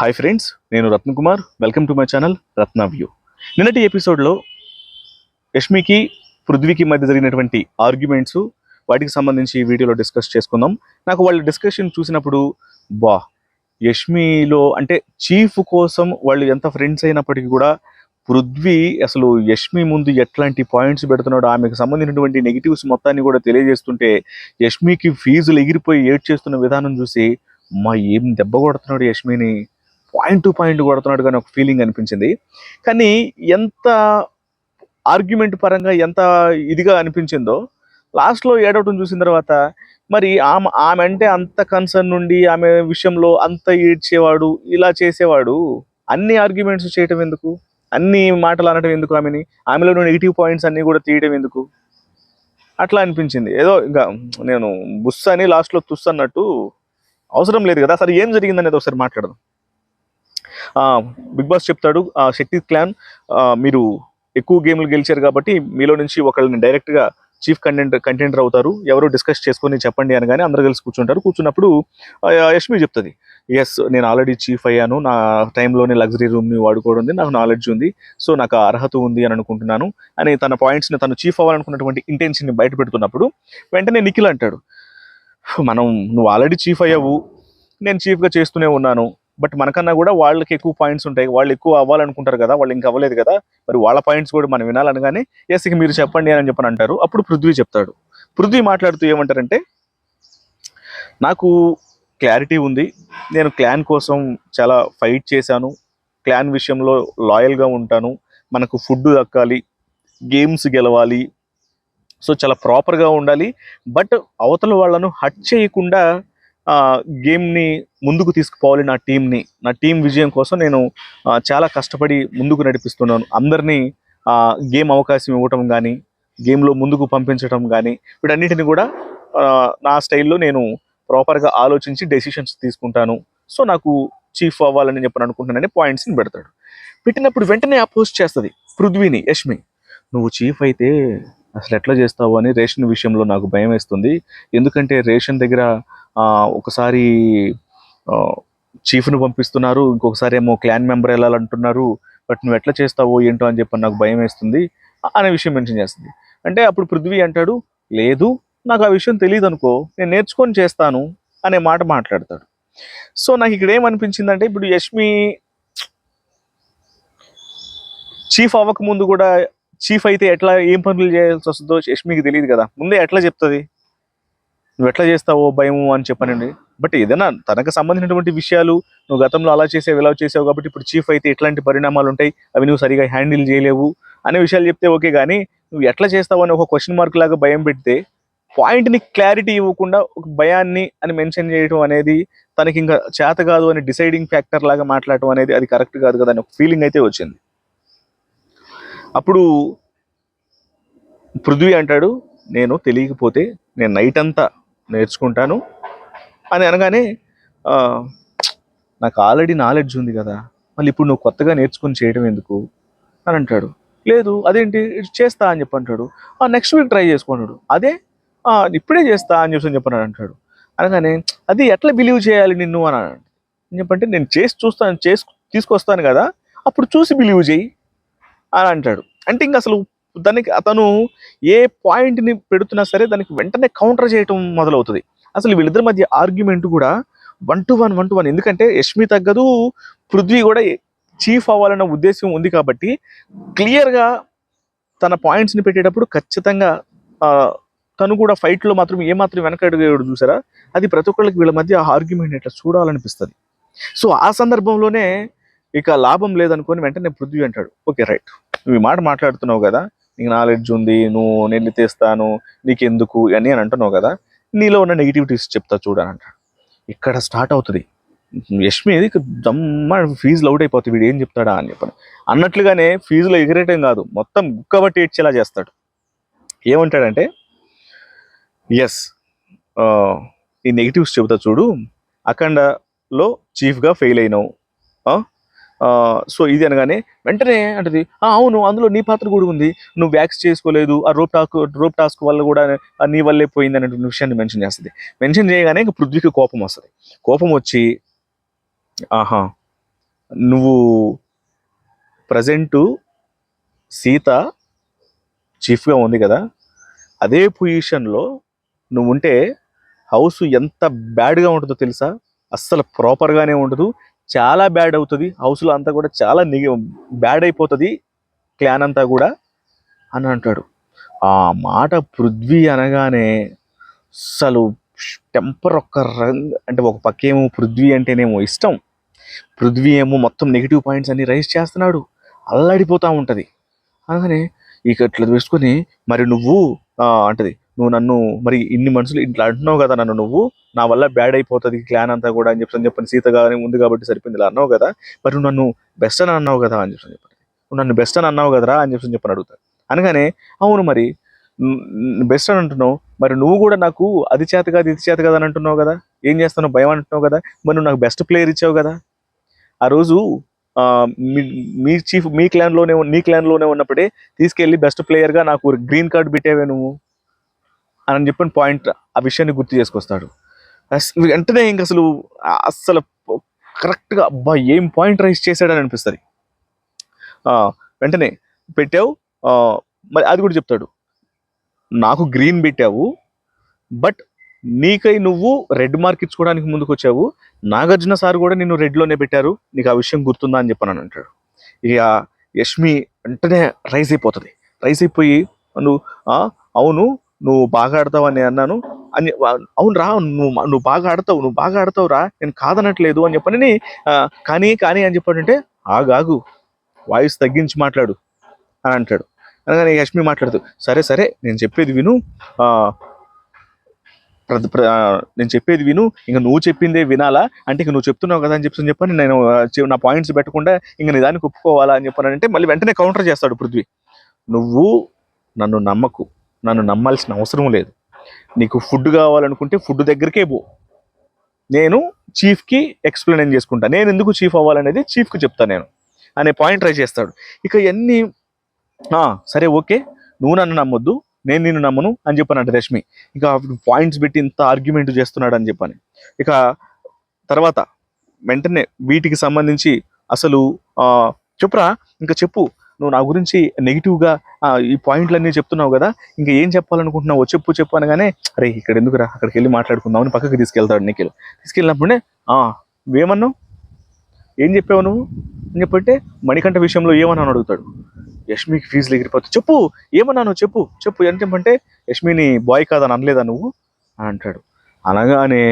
Hi friends నేను Ratna Kumar. Welcome to my channel Ratna view నిన్నటి ఎపిసోడ్లో యష్మికి పృథ్వీకి మధ్య జరిగినటువంటి ఆర్గ్యుమెంట్స్ వాటికి సంబంధించి ఈ వీడియోలో డిస్కస్ చేసుకుందాం. నాకు వాళ్ళ డిస్కషన్ చూసినప్పుడు బా యష్మిలో అంటే చీఫ్ కోసం వాళ్ళు ఎంత ఫ్రెండ్స్ అయినప్పటికీ కూడా పృథ్వీ అసలు యష్మి ముందు ఎట్లాంటి పాయింట్స్ పెడుతున్నాడో ఆమెకు సంబంధించినటువంటి నెగిటివ్స్ మొత్తాన్ని కూడా తెలియజేస్తుంటే యష్మికి ఫీజులు ఎగిరిపోయి ఏడ్ చేస్తున్న విధానం చూసి మా ఏం దెబ్బ కొడుతున్నాడు యష్మిని? పాయింట్ టు పాయింట్ కొడుతున్నాడు కానీ ఒక ఫీలింగ్ అనిపించింది. కానీ ఎంత ఆర్గ్యుమెంట్ పరంగా ఎంత ఇదిగా అనిపించిందో లాస్ట్లో ఏడవటం చూసిన తర్వాత మరి ఆమె ఆమె అంటే అంత కన్సర్న్ నుండి ఆమె విషయంలో అంత ఏడ్చేవాడు ఇలా చేసేవాడు అన్ని ఆర్గ్యుమెంట్స్ చేయటం ఎందుకు? అన్ని మాటలు అనటం ఎందుకు ఆమెని? ఆమెలో నెగిటివ్ పాయింట్స్ అన్నీ కూడా తీయటం ఎందుకు? అట్లా అనిపించింది. ఏదో ఇంకా నేను బుస్ అని లాస్ట్లో తుస్ అన్నట్టు అవసరం లేదు కదా అసలు ఏం జరిగిందనేది ఒకసారి మాట్లాడదాం. బిగ్ బాస్ చెప్తాడు ఆ, శక్తి క్లాన్ మీరు ఎక్కువ గేమ్లు గెలిచారు కాబట్టి మీలో నుంచి ఒకళ్ళని డైరెక్ట్గా చీఫ్ కంటెంట్ కంటెంటర్ అవుతారు. ఎవరు డిస్కస్ చేసుకొని చెప్పండి అనగానే అందరూ కలిసి కూర్చుంటారు. కూర్చున్నప్పుడు యష్మి చెప్తుంది ఎస్ నేను ఆల్రెడీ చీఫ్ అయ్యాను. నా టైంలోనే లగ్జరీ రూమ్ని వాడుకోవడం ఉంది. నాకు నాలెడ్జ్ ఉంది. సో నాకు ఆ అర్హత ఉంది అని అనుకుంటున్నాను. అని తన పాయింట్స్ని తను చీఫ్ అవ్వాలనుకున్నటువంటి ఇంటెన్షన్ని బయట పెడుతున్నప్పుడు వెంటనే నిఖిల్ అంటాడు మనం నువ్వు ఆల్రెడీ చీఫ్ అయ్యావు. నేను చీఫ్గా చేస్తూనే ఉన్నాను. బట్ మనకన్నా కూడా వాళ్ళకి ఎక్కువ పాయింట్స్ ఉంటాయి. వాళ్ళు ఎక్కువ అవ్వాలనుకుంటారు కదా వాళ్ళు ఇంకా అవ్వలేదు కదా మరి వాళ్ళ పాయింట్స్ కూడా మనం వినాలనగానే ఎస్ ఇక మీరు చెప్పండి అని చెప్పని అంటారు. అప్పుడు పృథ్వీ చెప్తాడు. పృథ్వీ మాట్లాడుతూ ఏమంటారంటే నాకు క్లారిటీ ఉంది. నేను క్లాన్ కోసం చాలా ఫైట్ చేశాను. క్లాన్ విషయంలో లాయల్గా ఉంటాను. మనకు ఫుడ్ దక్కాలి. గేమ్స్ గెలవాలి. సో చాలా ప్రాపర్గా ఉండాలి. బట్ అవతల వాళ్ళను హట్ చేయకుండా గేమ్ని ముందుకు తీసుకుపోవాలి నా టీంని నా టీం విజయం కోసం నేను చాలా కష్టపడి ముందుకు నడిపిస్తున్నాను. అందరినీ గేమ్ అవకాశం ఇవ్వటం కానీ గేమ్లో ముందుకు పంపించడం కానీ వీటన్నిటిని కూడా నా స్టైల్లో నేను ప్రాపర్గా ఆలోచించి డెసిషన్స్ తీసుకుంటాను. సో నాకు చీఫ్ అవ్వాలని చెప్పని అనుకుంటున్నానని పాయింట్స్ని పెడతాడు. పెట్టినప్పుడు వెంటనే అపోజ్ చేస్తుంది. పృథ్వీని యష్మి నువ్వు చీఫ్ అయితే అసలు ఎట్లా చేస్తావు అని రేషన్ విషయంలో నాకు భయం వేస్తుంది. ఎందుకంటే రేషన్ దగ్గర ఒకసారి చీఫ్ను పంపిస్తున్నారు ఇంకొకసారి ఏమో క్లాన్ మెంబర్ వెళ్ళాలంటున్నారు బట్ నువ్వు ఎట్లా చేస్తావో ఏంటో అని చెప్పి నాకు భయం వేస్తుంది. అనే విషయం మెన్షన్ చేస్తుంది. అంటే అప్పుడు పృథ్వీ అంటాడు లేదు నాకు ఆ విషయం తెలియదు అనుకో నేను నేర్చుకొని చేస్తాను అనే మాట మాట్లాడతాడు. సో నాకు ఇక్కడ ఏమనిపించిందంటే ఇప్పుడు యష్మి చీఫ్ అవ్వక ముందు కూడా చీఫ్ అయితే ఎట్లా ఏం పనులు చేయాల్సి వస్తుందో యష్మికి తెలియదు కదా. ముందే ఎట్లా చెప్తుంది? నువ్వు ఎట్లా చేస్తావో భయము అని చెప్పనండి. బట్ ఏదైనా తనకు సంబంధించినటువంటి విషయాలు నువ్వు గతంలో అలా చేసావు ఇలా చేసావు కాబట్టి ఇప్పుడు చీఫ్ అయితే ఎట్లాంటి పరిణామాలు ఉంటాయి అవి నువ్వు సరిగా హ్యాండిల్ చేయలేవు అనే విషయాలు చెప్తే ఓకే కానీ నువ్వు ఎట్లా చేస్తావు అని ఒక క్వశ్చన్ మార్క్ లాగా భయం పెడితే పాయింట్ని క్లారిటీ ఇవ్వకుండా ఒక భయాన్ని అని మెన్షన్ చేయడం అనేది తనకి ఇంకా చేత కాదు అని డిసైడింగ్ ఫ్యాక్టర్ లాగా మాట్లాడటం అనేది అది కరెక్ట్ కాదు కదా అని ఒక ఫీలింగ్ అయితే వచ్చింది. అప్పుడు పృథ్వీ అంటాడు నేను తెలియకపోతే నేను నైట్ అంతా నేర్చుకుంటాను అని అనగానే నాకు ఆల్రెడీ నాలెడ్జ్ ఉంది కదా మళ్ళీ ఇప్పుడు నువ్వు కొత్తగా నేర్చుకుని చేయడం ఎందుకు? అని అంటాడు. లేదు అదేంటి? చేస్తా అని చెప్పి అంటాడు నెక్స్ట్ వీక్ ట్రై చేసుకున్నాడు అదే? ఇప్పుడే చేస్తా అని చెప్పి చెప్పన్నాడు అంటాడు. అనగానే అది ఎట్లా బిలీవ్ చేయాలి నిన్ను? అని చెప్పంటే నేను చేసి చూస్తాను చేసి తీసుకొస్తాను కదా అప్పుడు చూసి బిలీవ్ చేయి అని అంటాడు. అంటే ఇంకా అసలు దానికి అతను ఏ పాయింట్ని పెడుతున్నా సరే దానికి వెంటనే కౌంటర్ చేయటం మొదలవుతుంది. అసలు వీళ్ళిద్దరి మధ్య ఆర్గ్యుమెంట్ కూడా one to one one to one ఎందుకంటే యష్మి తగ్గదు పృథ్వీ కూడా చీఫ్ అవ్వాలన్న ఉద్దేశం ఉంది కాబట్టి క్లియర్గా తన పాయింట్స్ని పెట్టేటప్పుడు ఖచ్చితంగా తను కూడా ఫైట్లో మాత్రం ఏమాత్రం వెనకడుగు చూసారా? అది ప్రతి ఒక్కళ్ళకి వీళ్ళ మధ్య ఆర్గ్యుమెంట్ ఎట్లా చూడాలనిపిస్తుంది. సో ఆ సందర్భంలోనే ఇక లాభం లేదనుకొని వెంటనే పృథ్వీ అంటాడు. Okay right. నువ్వు ఈ మాట మాట్లాడుతున్నావు కదా నీకు నాలెడ్జ్ ఉంది నువ్వు నేను తెస్తాను నీకెందుకు? అని అని అంటున్నావు కదా నీలో ఉన్న నెగిటివిటీస్ చెప్తా చూడని అంటాడు ఇక్కడ స్టార్ట్ అవుతుంది. యష్మిది దమ్మ ఫీజులు అవుట్ అయిపోతుంది. వీడు ఏం చెప్తాడా అని చెప్పని. అన్నట్లుగానే ఫీజులో ఎగిరేయటం కాదు. మొత్తం గుక్కబట్టి ఏడ్చేలా చేస్తాడు. ఏమంటాడంటే ఎస్ ఈ నెగిటివ్స్ చెబుతా చూడు. అఖండలో చీఫ్గా ఫెయిల్ అయినావు. సో ఇది అనగానే వెంటనే అంటది అవును అందులో నీ పాత్ర కూడా ఉంది నువ్వు వ్యాక్స్ చేసుకోలేదు ఆ రోప్ టాక్ రోప్ టాస్క్ వల్ల కూడా నీ వల్లే పోయింది అనే విషయాన్ని మెన్షన్ చేస్తుంది. మెన్షన్ చేయగానే ఇంకా పృథ్వీకి కోపం వస్తుంది. కోపం వచ్చి ఆహా నువ్వు ప్రజెంటు సీత చీఫ్గా ఉంది కదా అదే పొజిషన్లో నువ్వు ఉంటే హౌస్ ఎంత బ్యాడ్గా ఉంటుందో తెలుసా? అస్సలు ప్రాపర్గానే ఉండదు చాలా బ్యాడ్ అవుతుంది. హౌస్లో అంతా కూడా చాలా బ్యాడ్ అయిపోతుంది. క్లాన్ అంతా కూడా అని అంటాడు. ఆ మాట పృథ్వీ అనగానే అసలు టెంపర్ ఒక్క రంగ్ అంటే ఒక పక్కేమో పృథ్వీ అంటేనేమో ఇష్టం. పృథ్వీ ఏమో మొత్తం నెగిటివ్ పాయింట్స్ అన్ని రైజ్ చేస్తున్నాడు. అల్లాడిపోతూ ఉంటుంది. అనగానే ఇక ఇట్లా వేసుకొని మరి నువ్వు అంటది నువ్వు నన్ను మరి ఇన్ని మనుషులు ఇట్లా అంటున్నావు కదా నన్ను నువ్వు నా వల్ల బ్యాడ్ అయిపోతుంది క్లాన్ అంతా కూడా అని చెప్పి చెప్పని సీత కానీ ఉంది కాబట్టి సరిపోయింది ఇలా అన్నావు కదా మరి నువ్వు నన్ను బెస్ట్ అని అన్నావు కదా అని చెప్పి చెప్పి నువ్వు నన్ను బెస్ట్ అని అన్నావు కదరా అని చెప్పి చెప్పని అడుగుతాడు అనగానే అవును మరి బెస్ట్ అని అంటున్నావు మరి నువ్వు కూడా నాకు అది చేత కాదు ఇది చేత కదా అని అంటున్నావు కదా? ఏం చేస్తానో భయం అంటున్నావు కదా? మరి నువ్వు నాకు బెస్ట్ ప్లేయర్ ఇచ్చావు కదా? ఆ రోజు మీ మీ చీఫ్ మీ క్లాన్లోనే నీ క్లాన్లోనే ఉన్నప్పుడే తీసుకెళ్ళి బెస్ట్ ప్లేయర్గా నాకు గ్రీన్ కార్డ్ పెట్టావే నువ్వు. అని చెప్పిన పాయింట్ ఆ విషయాన్ని గుర్తు చేసుకొస్తాడు. వెంటనే ఇంక అసలు అస్సలు కరెక్ట్గా అబ్బా ఏం పాయింట్ రైస్ చేశాడని అనిపిస్తుంది. వెంటనే పెట్టావు మరి అది కూడా చెప్తాడు. నాకు గ్రీన్ పెట్టావు బట్ నీకై నువ్వు రెడ్ మార్క్ ఇచ్చుకోవడానికి ముందుకు వచ్చావు నాగార్జున సార్ కూడా నిన్ను రెడ్లోనే పెట్టారు నీకు ఆ విషయం గుర్తుందా అని చెప్పాను అంటాడు. ఇక యష్మి వెంటనే రైస్ అయిపోతుంది. రైస్ అయిపోయి నువ్వు అవును నువ్వు బాగా ఆడతావు అని అన్నాను. అని అవును రా నువ్వు నువ్వు బాగా ఆడతావు నువ్వు బాగా ఆడతావు రా నేను కాదనట్లేదు అని చెప్పని కానీ కానీ అని చెప్పాడంటే ఆగాగు వాయిస్ తగ్గించి మాట్లాడు అని అంటాడు. అనగానే యష్మి మాట్లాడుతూ సరే సరే నేను చెప్పేది విను ప్ర- ప్ర- నేను చెప్పేది విను ఇంకా నువ్వు చెప్పిందే వినాలా అంటే ఇంక నువ్వు చెప్తున్నావు కదా అని చెప్పి చెప్పని నేను నా పాయింట్స్ పెట్టకుండా ఇంక నిదానికి ఒప్పుకోవాలా అని చెప్పానంటే మళ్ళీ వెంటనే కౌంటర్ చేస్తాడు పృథ్వీ. నువ్వు నన్ను నమ్మకు. నన్ను నమ్మాల్సిన అవసరం లేదు. నీకు ఫుడ్ కావాలనుకుంటే ఫుడ్ దగ్గరికే పో. నేను చీఫ్కి ఎక్స్ప్లెయిన్ చేసుకుంటా. నేను ఎందుకు చీఫ్ అవ్వాలనేది చీఫ్కి చెప్తాను నేను. అనే పాయింట్ ట్రై చేస్తాడు. ఇక ఇవన్నీ సరే ఓకే. నువ్వు నన్ను నమ్మొద్దు. నేను నిన్ను నమ్మను అని చెప్పానంట రష్మి. ఇక పాయింట్స్ పెట్టి ఇంత ఆర్గ్యుమెంట్ చేస్తున్నాడు అని చెప్పని. ఇక తర్వాత వెంటనే వీటికి సంబంధించి అసలు చెప్పురా ఇంకా చెప్పు. నువ్వు నా గురించి నెగిటివ్గా ఈ పాయింట్లన్నీ చెప్తున్నావు కదా ఇంకా ఏం చెప్పాలనుకుంటున్నావు చెప్పు చెప్పు అనగానే అరే ఇక్కడ ఎందుకురా? అక్కడికి వెళ్ళి మాట్లాడుకుందాం అని పక్కకి తీసుకెళ్తాడు నిఖిల్. తీసుకెళ్ళినప్పుడే ఏమన్నావు ఏం చెప్పావు నువ్వు? అని చెప్పంటే మణికంఠ విషయంలో ఏమన్నాను అడుగుతాడు. యష్మికి ఫీజులు ఎగిరిపోతుంది చెప్పు ఏమన్నాను చెప్పు చెప్పు ఎంత చెప్పంటే యష్మిని బాయ్ కాదని అనలేదా నువ్వు? అని అంటాడు. అనగానే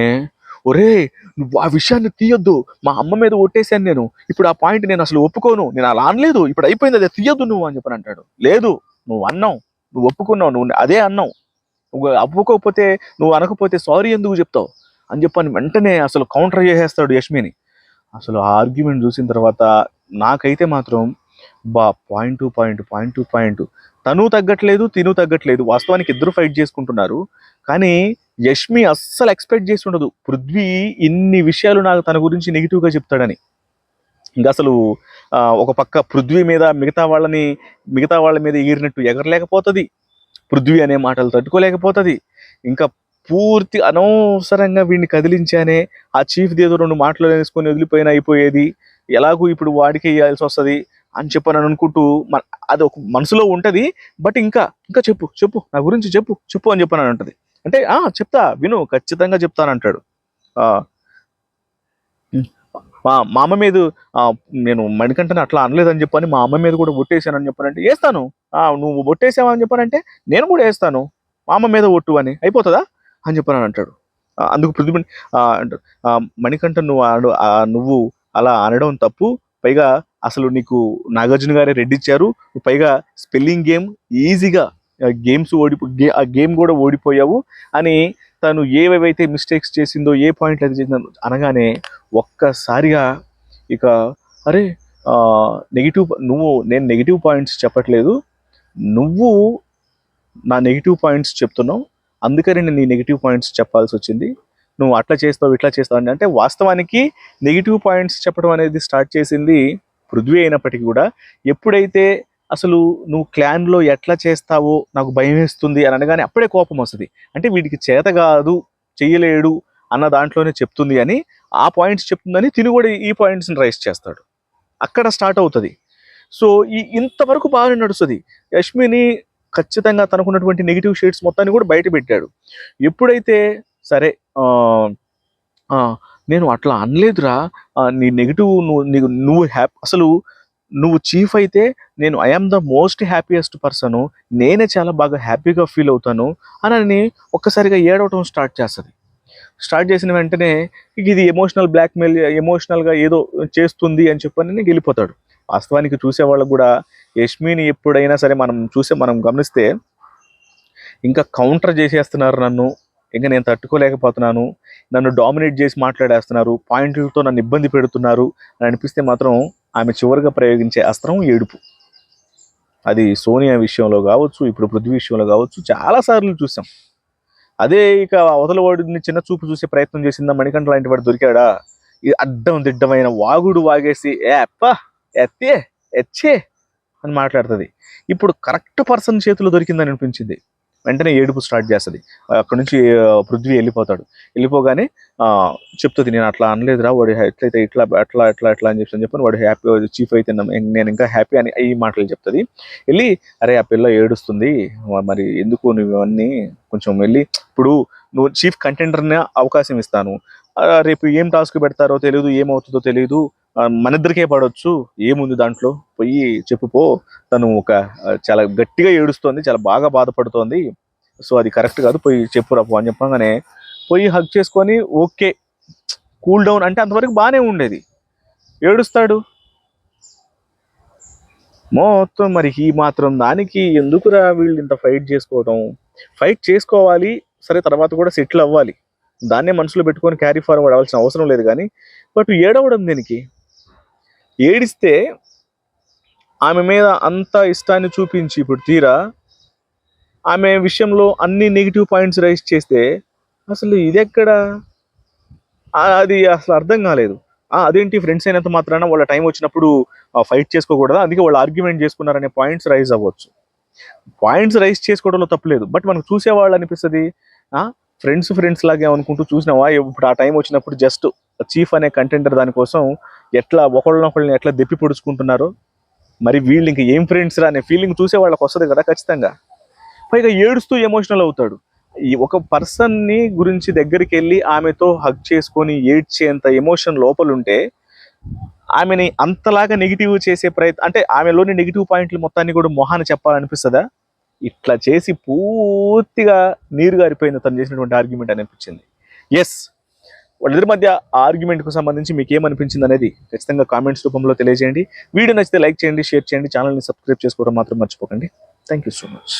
ఒరే నువ్వు ఆ విషయాన్ని తీయొద్దు. మా అమ్మ మీద ఒట్టేశాను నేను. ఇప్పుడు ఆ పాయింట్ నేను అసలు ఒప్పుకోను. నేను అలా అనలేదు. ఇప్పుడు అయిపోయింది అదే. తీయొద్దు నువ్వు అని చెప్పని అంటాడు. లేదు నువ్వు అన్నావు. నువ్వు ఒప్పుకున్నావు. నువ్వు అదే అన్నావు. నువ్వు ఒప్పుకోకపోతే నువ్వు అనకపోతే సారీ ఎందుకు చెప్తావు? అని చెప్పని వెంటనే అసలు కౌంటర్ చేసేస్తాడు యష్మిని. అసలు ఆ ఆర్గ్యుమెంట్ చూసిన తర్వాత నాకైతే మాత్రం బా point to point point to point. తను తగ్గట్లేదు తిను తగ్గట్లేదు. వాస్తవానికి ఇద్దరు ఫైట్ చేసుకుంటున్నారు. కానీ యష్మి అస్సలు ఎక్స్పెక్ట్ చేసి ఉండదు. పృథ్వీ ఇన్ని విషయాలు నాకు తన గురించి నెగిటివ్గా చెప్తాడని. ఇంకా అసలు ఒక పక్క పృథ్వీ మీద మిగతా వాళ్ళని మిగతా వాళ్ళ మీద ఎగిరినట్టు ఎగరలేకపోతుంది. పృథ్వీ అనే మాటలు తట్టుకోలేకపోతుంది. ఇంకా పూర్తి అనవసరంగా వీడిని కదిలించానే ఆ చీఫ్ ఏదో రెండు మాటలు వేసుకొని వదిలిపోయిన అయిపోయేది. ఎలాగూ ఇప్పుడు వాడికి వేయాల్సి వస్తుంది అని చెప్పని అనుకుంటూ మన అది ఒక మనసులో ఉంటుంది. బట్ ఇంకా ఇంకా చెప్పు చెప్పు నా గురించి చెప్పు చెప్పు అని చెప్పని అంటది అంటే ఆ చెప్తా విను ఖచ్చితంగా చెప్తానంటాడు. ఆ మా మా అమ్మ మీద నేను మణికంఠని అట్లా అనలేదని చెప్పని మా అమ్మ మీద కూడా ఒట్టేసానని చెప్పానంటే వేస్తాను నువ్వు ఒట్టేసావని చెప్పానంటే నేను కూడా వేస్తాను మా అమ్మ మీద ఒట్టు అని అయిపోతుందా? అని చెప్పాను అంటాడు. అందుకు పృథ్వీ అంటాడు మణికంఠ నువ్వు నువ్వు అలా అనడం తప్పు. పైగా అసలు నీకు నాగార్జున గారే రెడ్డి ఇచ్చారు పైగా స్పెల్లింగ్ గేమ్ ఈజీగా గేమ్స్ ఓడిపో గే- ఆ గేమ్ కూడా ఓడిపోయావు అని తను ఏవేవైతే మిస్టేక్స్ చేసిందో ఏ పాయింట్లు అది చేసిందో అనగానే ఒక్కసారిగా ఇక అరే నెగిటివ్ నువ్వు నేను నెగిటివ్ పాయింట్స్ చెప్పట్లేదు. నువ్వు నా నెగిటివ్ పాయింట్స్ చెప్తున్నావు. అందుకని నేను నీ నెగిటివ్ పాయింట్స్ చెప్పాల్సి వచ్చింది. నువ్వు అట్లా చేస్తావు ఇట్లా చేస్తావు అని. అంటే వాస్తవానికి నెగిటివ్ పాయింట్స్ చెప్పడం అనేది స్టార్ట్ చేసింది పృథ్వీ అయినప్పటికీ కూడా. ఎప్పుడైతే అసలు నువ్వు క్లాన్లో ఎట్లా చేస్తావో నాకు భయం వేస్తుంది అని అనగానే అప్పుడే కోపం వస్తుంది. అంటే వీడికి చేత కాదు చెయ్యలేడు అన్న దాంట్లోనే చెప్తుంది అని ఆ పాయింట్స్ చెప్తుందని తిని కూడా ఈ పాయింట్స్ని రైస్ చేస్తాడు. అక్కడ స్టార్ట్ అవుతుంది. సో ఈ ఇంతవరకు బాగానే నడుస్తుంది. యష్మిని ఖచ్చితంగా తనకున్నటువంటి నెగిటివ్ షేడ్స్ మొత్తాన్ని కూడా బయట పెట్టాడు. ఎప్పుడైతే సరే నేను అట్లా అనలేదురా నీ నెగిటివ్ నువ్వు నీకు నువ్వు హ్యాప్ అసలు నువ్వు చీఫ్ అయితే నేను I'm the most happiest person నేనే చాలా బాగా హ్యాపీగా ఫీల్ అవుతాను అని ఒక్కసారిగా ఏడవటం స్టార్ట్ చేస్తుంది. స్టార్ట్ చేసిన వెంటనే ఇది ఎమోషనల్ బ్లాక్మెయిల్ ఎమోషనల్గా ఏదో చేస్తుంది అని చెప్పని వెళ్ళిపోతాడు వాస్తవానికి చూసేవాళ్ళకు కూడా యష్మిని ఎప్పుడైనా సరే మనం చూసే మనం గమనిస్తే ఇంకా కౌంటర్ చేసేస్తున్నారు నన్ను. ఇంకా నేను తట్టుకోలేకపోతున్నాను. నన్ను డామినేట్ చేసి మాట్లాడేస్తున్నారు. పాయింట్లతో నన్ను ఇబ్బంది పెడుతున్నారు అని అనిపిస్తే మాత్రం ఆమె చివరిగా ప్రయోగించే అస్త్రం ఏడుపు. అది సోనియా విషయంలో కావచ్చు ఇప్పుడు పృథ్వీ విషయంలో కావచ్చు చాలా సార్లు చూసాం. అదే ఇక అవతల వాడిని చిన్న చూపు చూసే ప్రయత్నం చేసిందా మణికంఠ లాంటి వాడు దొరికాడా? ఇది అడ్డం దిడ్డమైన వాగుడు వాగేసి ఏ అప్ప ఎత్తే ఎచ్చే అని మాట్లాడుతుంది. ఇప్పుడు కరెక్ట్ పర్సన్ చేతిలో దొరికిందని అనిపించింది. వెంటనే ఏడుపు స్టార్ట్ చేస్తుంది. అక్కడ నుంచి పృథ్వీ వెళ్ళిపోతాడు. వెళ్ళిపోగానే చెప్తుంది నేను అట్లా అనలేదురా వాడు ఎట్లయితే ఇట్లా అట్లా ఎట్లా ఎట్లా అని చెప్పి అని చెప్పని వాడు హ్యాపీ చీఫ్ అయితే నేను ఇంకా హ్యాపీ అని ఈ మాటలు చెప్తుంది. వెళ్ళి అరే ఆ పిల్ల ఏడుస్తుంది మరి ఎందుకు నువ్వు అన్నీ కొంచెం వెళ్ళి ఇప్పుడు నువ్వు చీఫ్ కంటెంటర్నే అవకాశం ఇస్తాను. రేపు ఏం టాస్క్ పెడతారో తెలియదు ఏమవుతుందో తెలియదు మన ఇద్దరికే పడవచ్చు ఏముంది దాంట్లో? పోయి చెప్పుపో తను ఒక చాలా గట్టిగా ఏడుస్తోంది చాలా బాగా బాధపడుతోంది. సో అది కరెక్ట్ కాదు. పోయి చెప్పురా పో అని చెప్పగానే పోయి హక్ చేసుకొని ఓకే. కూల్ డౌన్ అంటే అంతవరకు బాగానే ఉండేది. ఏడుస్తాడు. మొత్తం మరి ఈ మాత్రం దానికి ఎందుకురా వీళ్ళు ఇంత ఫైట్ చేసుకోవడం ఫైట్ చేసుకోవాలి. సరే తర్వాత కూడా సెటిల్ అవ్వాలి. దాన్నే మనసులో పెట్టుకొని క్యారీ ఫార్వర్డ్ అవ్వాల్సిన అవసరం లేదు కానీ బట్ ఏడవడం దీనికి? ఏడిస్తే ఆమె మీద అంత ఇష్టాన్ని చూపించి ఇప్పుడు తీరా ఆమె విషయంలో అన్ని నెగిటివ్ పాయింట్స్ రైజ్ చేస్తే అసలు ఇది అది అసలు అర్థం కాలేదు. అదేంటి ఫ్రెండ్స్ అయినంత మాత్రాన వాళ్ళ టైం వచ్చినప్పుడు ఫైట్ చేసుకోకూడదా? అందుకే వాళ్ళు ఆర్గ్యుమెంట్ చేసుకున్నారనే పాయింట్స్ రైజ్ అవ్వచ్చు. పాయింట్స్ రైజ్ చేసుకోవడంలో తప్పలేదు బట్ మనకు చూసేవాళ్ళు అనిపిస్తుంది ఫ్రెండ్స్ ఫ్రెండ్స్ లాగే అనుకుంటూ చూసినావా? ఇప్పుడు ఆ టైం వచ్చినప్పుడు జస్ట్ చీఫ్ అనే కంటెంటర్ దానికోసం ఎట్లా ఒకళ్ళనొకళ్ళని ఎట్లా దెప్పి పొడుచుకుంటున్నారో మరి వీళ్ళు ఇంకా ఏం ఫ్రెండ్స్ రా అనే ఫీలింగ్ చూసే వాళ్ళకి వస్తుంది కదా ఖచ్చితంగా. పైగా ఏడుస్తూ ఎమోషనల్ అవుతాడు. ఈ ఒక పర్సన్ని గురించి దగ్గరికి వెళ్ళి ఆమెతో హగ్ చేసుకొని ఏడ్చేంత ఎమోషన్ లోపల ఉంటే ఆమెని అంతలాగా నెగిటివ్ చేసే ప్రయత్నం అంటే ఆమెలోని నెగిటివ్ పాయింట్లు మొత్తాన్ని కూడా మొహాన్ని చెప్పాలనిపిస్తుందా? ఇట్లా చేసి పూర్తిగా నీరు గారిపోయింది తను చేసినటువంటి ఆర్గ్యుమెంట్ అనిపించింది. ఎస్ వాళ్ళిద్దరి మధ్య ఆర్గ్యుమెంట్కు సంబంధించి మీకు ఏమనిపించింది అనేది ఖచ్చితంగా కామెంట్స్ రూపంలో తెలియజేయండి. వీడియో నచ్చితే లైక్ చేయండి షేర్ చేయండి ఛానల్ని సబ్స్క్రైబ్ చేసుకోవడం మాత్రం మర్చిపోకండి. Thank you so much